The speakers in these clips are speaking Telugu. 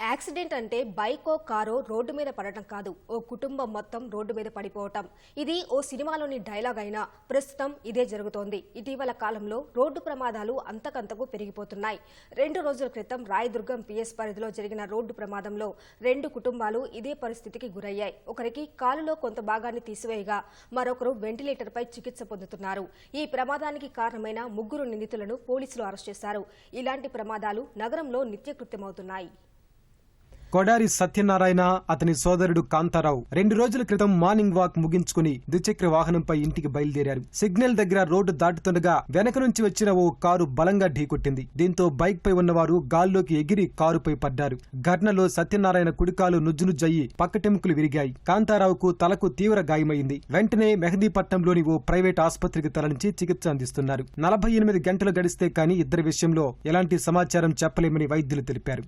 యాక్సిడెంట్ అంటే బైకో కారో రోడ్డు మీద పడటం కాదు. ఓ కుటుంబం మొత్తం రోడ్డు మీద పడిపోవటం. ఇది ఓ సినిమాలోని డైలాగ్ అయినా ప్రస్తుతం ఇదే జరుగుతోంది. ఇటీవల కాలంలో రోడ్డు ప్రమాదాలు అంతకంతకు పెరిగిపోతున్నాయి. రెండు రోజుల క్రితం రాయదుర్గం పిఎస్ పరిధిలో జరిగిన రోడ్డు ప్రమాదంలో రెండు కుటుంబాలు ఇదే పరిస్థితికి గురయ్యాయి. ఒకరికి కాలులో కొంత భాగాన్ని తీసివేయగా మరొకరు వెంటిలేటర్పై చికిత్స పొందుతున్నారు. ఈ ప్రమాదానికి కారణమైన ముగ్గురు నిందితులను పోలీసులు అరెస్ట్ చేశారు. ఇలాంటి ప్రమాదాలు నగరంలో నిత్యకృత్యమవుతున్నాయి. కొడారి సత్యనారాయణ అతని సోదరుడు కాంతారావు రెండు రోజుల క్రితం మార్నింగ్ వాక్ ముగించుకుని ద్విచక్ర వాహనంపై ఇంటికి బయలుదేరారు. సిగ్నల్ దగ్గర రోడ్డు దాటుతుండగా వెనక నుంచి వచ్చిన ఓ కారు బలంగా ఢీకొట్టింది. దీంతో బైక్ పై ఉన్నవారు గాల్లోకి ఎగిరి కారుపై పడ్డారు. ఘటనలో సత్యనారాయణ కుడికాలు నుజ్జునుజ్జయి పక్కటెముకలు విరిగాయి. కాంతారావుకు తలకు తీవ్ర గాయమైంది. వెంటనే మెహదీపట్నంలోని ఓ ప్రైవేట్ ఆసుపత్రికి తరలించి చికిత్స అందిస్తున్నారు. నలభై ఎనిమిది గంటలు గడిస్తే కానీ ఇద్దరి విషయంలో ఎలాంటి సమాచారం చెప్పలేమని వైద్యులు తెలిపారు.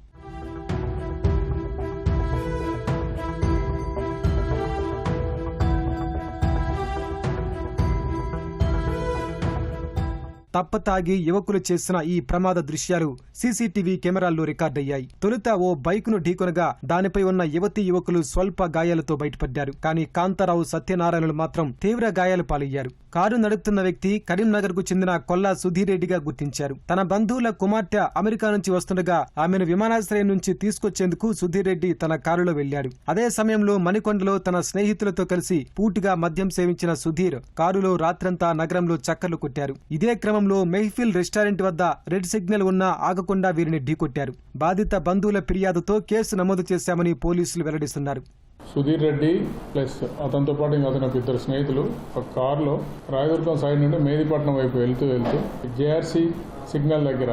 తప్పతాగి యువకులు చేసిన ఈ ప్రమాద దృశ్యాలు సీసీటీవీ కెమెరాల్లో రికార్డయ్యాయి. తొలుత ఓ బైకును ఢీకొనగా దానిపై ఉన్న యువతి యువకులు స్వల్ప గాయాలతో బయటపడ్డారు. కానీ కాంతారావు సత్యనారాయణలు మాత్రం తీవ్ర గాయాలు పాలయ్యారు. కారు నడుపుతున్న వ్యక్తి కరీంనగర్కు చెందిన కొల్లా సుధీర్ రెడ్డిగా గుర్తించారు. తన బంధువుల కుమార్తె అమెరికా నుంచి వస్తుండగా ఆమెను విమానాశ్రయం నుంచి తీసుకొచ్చేందుకు సుధీర్ రెడ్డి తన కారులో వెళ్ళాడు అదే సమయంలో మణికొండలో తన స్నేహితులతో కలిసి పూటుగా మద్యం సేవించిన సుధీర్ కారులో రాత్రంతా నగరంలో చక్కర్లు కొట్టారు. ఇదే క్రమంలో మెహ్ఫిల్ రెస్టారెంట్ వద్ద రెడ్ సిగ్నల్ ఉన్నా ఆగకుండా వీరిని ఢీకొట్టారు. బాధిత బంధువుల ఫిర్యాదుతో కేసు నమోదు చేశామని పోలీసులు వెల్లడిస్తున్నారు. సుధీర్ రెడ్డి ప్లస్ అతనితో పాటు ఇంకా అతని ఇద్దరు స్నేహితులు ఒక కారులో రాయదుర్గం సైడ్ నుండి మేదిపట్నం వైపు వెళ్తూ వెళ్తూ జేఆర్సీ సిగ్నల్ దగ్గర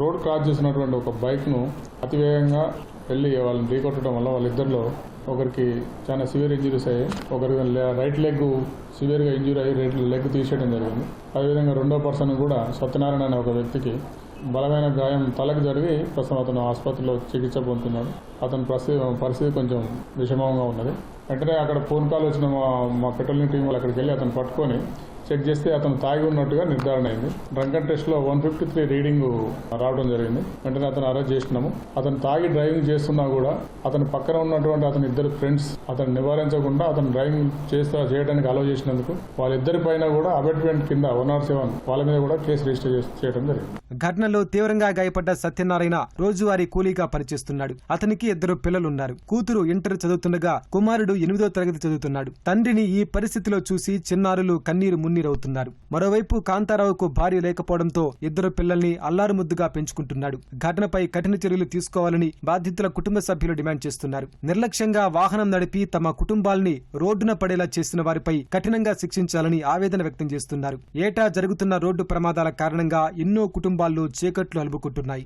రోడ్ క్రాస్ చేసినటువంటి ఒక బైక్ను అతివేగంగా వెళ్ళి వాళ్ళని ఢీకొట్టడం వల్ల వాళ్ళిద్దరిలో ఒకరికి చాలా సివియర్ ఇంజురీస్ అయ్యాయి ఒకరికి లే- రైట్ లెగ్ సివియర్గా ఇంజూరీ అయ్యి రైట్ లెగ్ తీసేయడం జరిగింది. అదేవిధంగా రెండో పర్సన్ కూడా సత్యనారాయణ అనే ఒక వ్యక్తికి బలమైన గాయం తలకు జరిగి ప్రస్తుతం అతను ఆసుపత్రిలో చికిత్స పొందుతున్నాడు. అతని పరిస్థితి పరిస్థితి కొంచెం విషమంగా ఉన్నది. వెంటనే అక్కడ ఫోన్ కాల్ వచ్చిన మా మా పెట్రోలింగ్ టీం వాళ్ళు అక్కడికి వెళ్ళి అతను పట్టుకొని చెక్ చేస్తే అతను తాగి ఉన్నట్టుగా నిర్ధారణ అయింది. డ్రంకన్ టెస్ట్లో వన్ ఫిఫ్టీ త్రీ రీడింగ్ రావడం జరిగింది. వెంటనే అతను అరెస్ట్ చేసినాము. అతను తాగి డ్రైవింగ్ చేస్తున్నా కూడా అతని పక్కన ఉన్నటువంటి అతని ఇద్దరు ఫ్రెండ్స్ అతను నివారించకుండా అతను డ్రైవింగ్ చేస్తా చేయడానికి అలౌ చేసినందుకు వాళ్ళిద్దరి పైన కూడా అబెట్మెంట్ కింద వన్ ఆర్ సెవెన్ వాళ్ళ మీద కూడా కేసు రిజిస్టర్ చేయడం జరిగింది. ఘటనలో తీవ్రంగా గాయపడ్డ సత్యనారాయణ రోజువారీ కూలీగా పనిచేస్తున్నాడు. అతనికి ఇద్దరు పిల్లలున్నారు. కూతురు ఇంటర్ చదువుతుండగా కుమారుడు ఎనిమిదో తరగతి చదువుతున్నాడు. తండ్రిని ఈ పరిస్థితిలో చూసి చిన్నారులు కన్నీరు కన్నీరవుతున్నారు. మరోవైపు కాంతారావుకు భార్య లేకపోవడంతో ఇద్దరు పిల్లల్ని అల్లారు ముద్దుగా పెంచుకుంటున్నాడు. ఘటనపై కఠిన చర్యలు తీసుకోవాలని బాధితుల కుటుంబ సభ్యులు డిమాండ్ చేస్తున్నారు. నిర్లక్ష్యంగా వాహనం నడిపి తమ కుటుంబాల్ని రోడ్డున పడేలా చేసిన వారిపై కఠినంగా శిక్షించాలని ఆవేదన వ్యక్తం చేస్తున్నారు. ఏటా జరుగుతున్న రోడ్డు ప్రమాదాల కారణంగా ఎన్నో కుటుంబాల్లో చీకట్లు అలుపుకుంటున్నాయి